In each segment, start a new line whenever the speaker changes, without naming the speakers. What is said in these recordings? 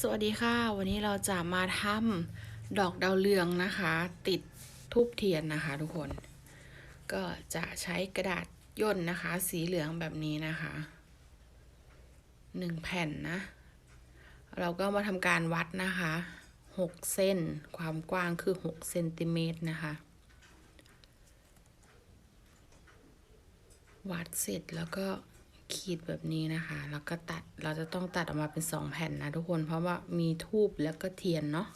สวัสดีค่ะ วันนี้เราจะมาทำดอกดาวเรืองนะคะ ติดทูบเทียนนะคะ ทุกคน ก็จะใช้กระดาษย่นนะคะ สีเหลืองแบบนี้นะคะหนึ่งแผ่นนะ เราก็มาทำการวัดนะคะหกเส้น ความกว้างคือหกเซนติเมตรนะคะ วัดเสร็จแล้วก็ ขีดแบบนี้นะคะ แล้วก็ตัดเราจะต้องตัดออกมาเป็นสองแผ่นนะทุกคนเพราะว่ามีทูบแล้วก็เทียนเนาะ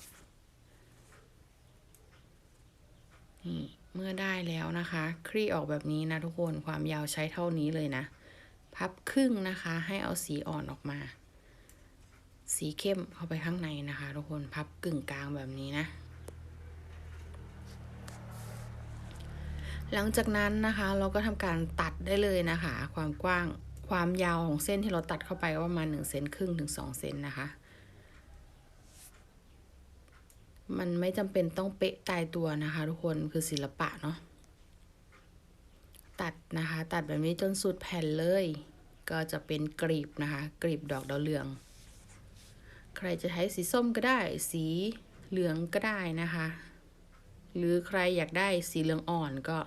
นี่เมื่อได้แล้วนะคะ คลี่ออกแบบนี้นะทุกคนความยาวใช้เท่านี้เลยนะ พับครึ่งนะคะ ให้เอาสีอ่อนออกมา สีเข้มเข้าไปข้างในนะคะ ทุกคนพับกึ่งกลางแบบนี้นะหลังจากนั้นนะคะเราก็ทำการตัดได้เลยนะคะ ความกว้าง ความยาวของเส้นที่เราตัดเข้าไปก็ประมาณหนึ่งเซนครึ่งถึงสองเซนนะคะ มันไม่จำเป็นต้องเป๊ะตายตัวนะคะ ทุกคนคือศิลปะเนาะตัดนะคะ ตัดแบบนี้จนสุดแผ่นเลย ก็จะเป็นกรีบนะคะ กรีบดอกดาวเรือง ใครจะใช้สีส้มก็ได้ สีเหลืองก็ได้นะคะ หรือใครอยากได้สีเหลืองอ่อนก็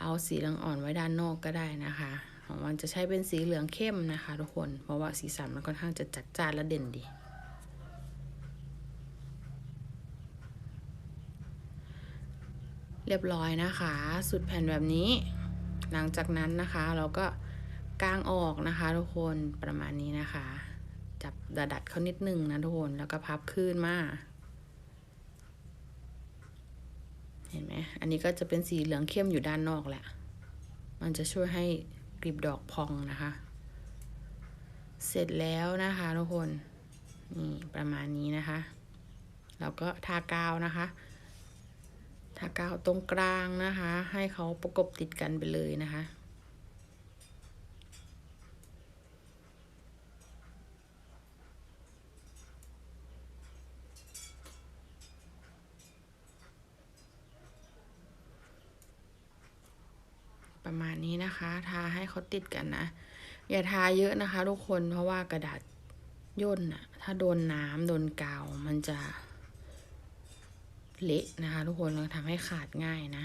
เอาสีเหลืองอ่อนไว้ด้านนอกก็ได้นะคะ ของมันจะใช้เป็นสีเหลืองเข้มนะคะทุกคน เพราะว่าสีสันมันค่อนข้างจะจัดจ้านและเด่นดี เรียบร้อยนะคะ สุดแผ่นแบบนี้ หลังจากนั้นนะคะเราก็กางออกนะคะทุกคนประมาณนี้นะคะ จับดดัดเขานิดนึงนะทุกคนแล้วก็พับขึ้นมา เห็นไหมอันนี้ก็จะเป็นสีเหลืองเข้มอยู่ด้านนอกแหละ มันจะช่วยให้ กลีบดอกพองนะคะ เสร็จแล้วนะคะทุกคน นี่ประมาณนี้นะคะเราก็ทากาวนะคะทากาวตรงกลางนะคะ ให้เขาประกบติดกันไปเลยนะคะ ประมา ณนี้นะคะ ทาให้เขาติดกันนะ อย่าทาเยอะนะคะ ทุกคนเพราะว่ากระดาษย่นอะถ้าโดนน้ำโดนกาวมันจะเละนะคะ ทุกคนเราทำให้ขาดง่ายนะ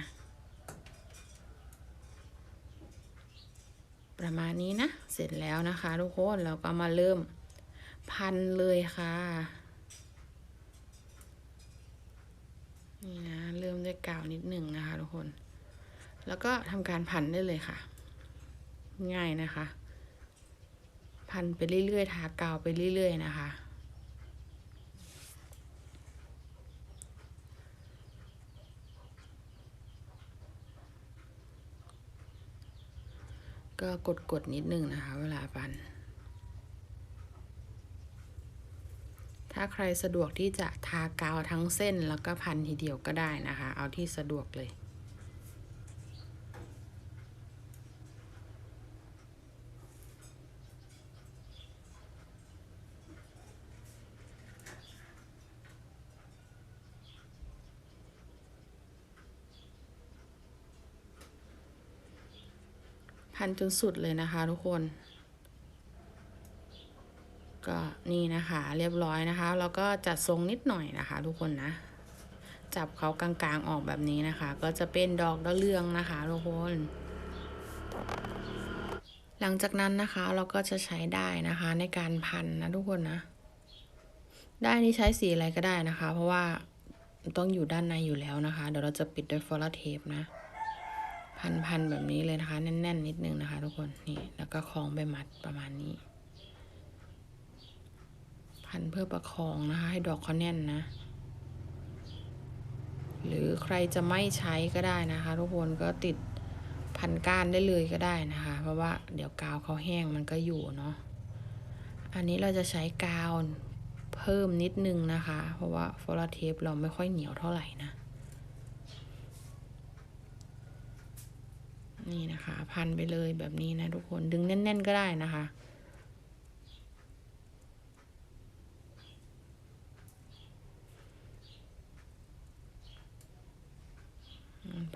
ประมาณนี้นะ เสร็จแล้วนะคะ ทุกคนเราก็มาเริ่มพันเลยค่ะนี่นะ เริ่มด้วยกาวนิดหนึ่งนะคะ ทุกคน แล้วก็ทำการพันได้เลยค่ะ ง่ายนะคะ พันไปเรื่อยๆ ทากาวไปเรื่อยๆ นะคะก็กดๆนิดนึงนะคะ เวลาพัน ถ้าใครสะดวกที่จะทากาวทั้งเส้นแล้วก็พันทีเดียวก็ได้นะคะ เอาที่สะดวกเลย พันจนสุดเลยนะคะทุกคน ก็นี่นะคะเรียบร้อยนะคะ แล้วก็จัดทรงนิดหน่อยนะคะ ทุกคนนะ จับเขากลางๆออกแบบนี้นะคะ ก็จะเป็นดอกดาวเรืองนะคะทุกคนหลังจากนั้นนะคะเราก็จะใช้ได้นะคะในการพันนะทุกคนนะ ได้นี้ใช้สีอะไรก็ได้นะคะ เพราะว่าต้องอยู่ด้านในอยู่แล้วนะคะ เดี๋ยวเราจะปิดด้วยฟอร์เทปนะ พันๆแบบนี้เลยนะคะ แน่นๆนิดนึงนะคะ ทุกคนนี่แล้วก็คล้องไปมัดประมาณนี้ พันเพื่อประคองนะคะ ให้ดอกเขาแน่นนะ หรือใครจะไม่ใช้ก็ได้นะคะ ทุกคนก็ติดพันก้านได้เลยก็ได้นะคะ เพราะว่าเดี๋ยวกาวเขาแห้งมันก็อยู่เนาะอันนี้เราจะใช้กาวเพิ่มนิดนึงนะคะ เพราะว่าฟอเทปเราไม่ค่อยเหนียวเท่าไหร่นะ นี่นะคะ พันไปเลยแบบนี้นะทุกคนดึงแน่น ๆ ก็ได้นะคะ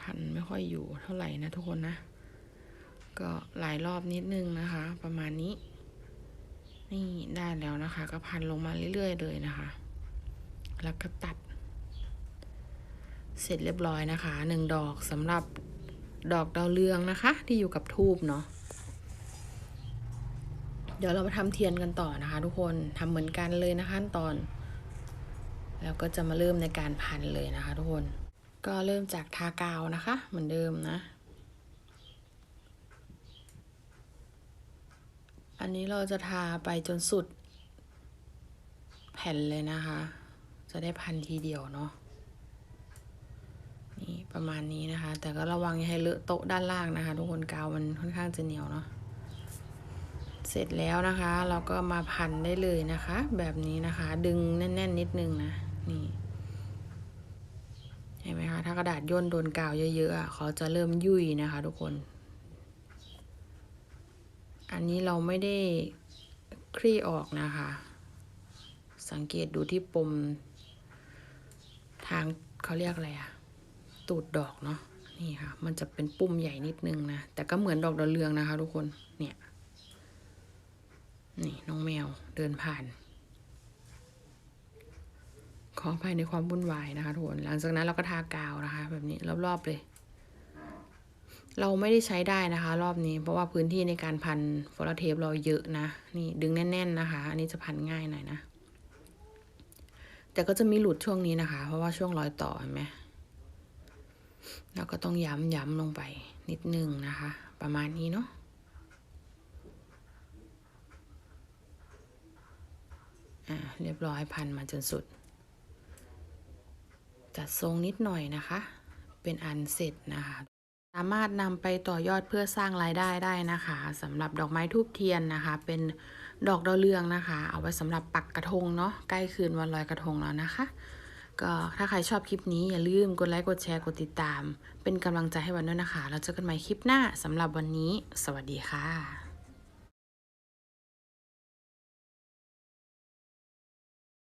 พันไม่ค่อยอยู่เท่าไหร่นะทุกคนนะ ก็หลายรอบนิดนึงนะคะ ประมาณนี้ นี่ได้แล้วนะคะ ก็พันลงมาเรื่อย ๆ เลยนะคะ แล้วก็ตัด เสร็จเรียบร้อยนะคะหนึ่งดอกสำหรับ ดอกดาวเรืองนะคะ ที่อยู่กับทูบเนาะเดี๋ยวเรามาทำเทียนกันต่อนะคะ ทุกคนทำเหมือนกันเลยนะคะขั้นตอน แล้วก็จะมาเริ่มในการพันเลยนะคะ ทุกคน ก็เริ่มจากทากาวนะคะ เหมือนเดิมนะ อันนี้เราจะทาไปจนสุด แผ่นเลยนะคะ จะได้พันทีเดียวเนาะ นี่ประมาณนี้นะคะ แต่ก็ระวังอย่าให้เลอะโต๊ะด้านล่างนะคะ ทุกคนกาวมันค่อนข้างจะเหนียวเนาะเสร็จแล้วนะคะ เราก็มาพันได้เลยนะคะ แบบนี้นะคะ ดึงแน่น ๆ นิดนึงนะนี่เห็นไหมคะถ้ากระดาษย่นโดนกาวเยอะๆเขาจะเริ่มยุ่ยนะคะ ทุกคน อันนี้เราไม่ได้คลี่ออกนะคะ สังเกตดูที่ปมทางเขาเรียกอะไรอะ ตูดดอกเนาะนี่ค่ะ มันจะเป็นปุ่มใหญ่นิดนึงนะ แต่ก็เหมือนดอกดาวเรืองนะคะทุกคน เนี่ย นี่น้องแมวเดินผ่าน ขอภัยในความวุ่นวายนะคะทุกคน หลังจากนั้นเราก็ทากาวนะคะ แบบนี้รอบๆเลย เราไม่ได้ใช้ได้นะคะ รอบนี้ เพราะว่าพื้นที่ในการพันฟอลเทปเราเยอะนะ นี่ดึงแน่น ๆ นะคะ อันนี้จะพันง่ายหน่อยนะ แต่ก็จะมีหลุดช่วงนี้นะคะ เพราะว่าช่วงรอยต่อเห็นไหม แล้วก็ต้องย้ำย้ำลงไปนิดนึงนะคะ ประมาณนี้เนาะอ่าเรียบร้อยพันมาจนสุด จัดทรงนิดหน่อยนะคะ เป็นอันเสร็จนะคะ สามารถนำไปต่อยอดเพื่อสร้างรายได้ได้นะคะสำหรับดอกไม้ทูบเทียนนะคะ เป็นดอกดาวเรืองนะคะ เอาไว้สำหรับปักกระทงเนาะใกล้คืนวันลอยกระทงแล้วนะคะ ก็ถ้าใครชอบคลิปนี้อย่าลืมกดไลค์กดแชร์กดติดตาม เป็นกำลังใจให้วันด้วยนะคะ แล้วเจอกันใหม่คลิปหน้าสำหรับวันนี้ สวัสดีค่ะ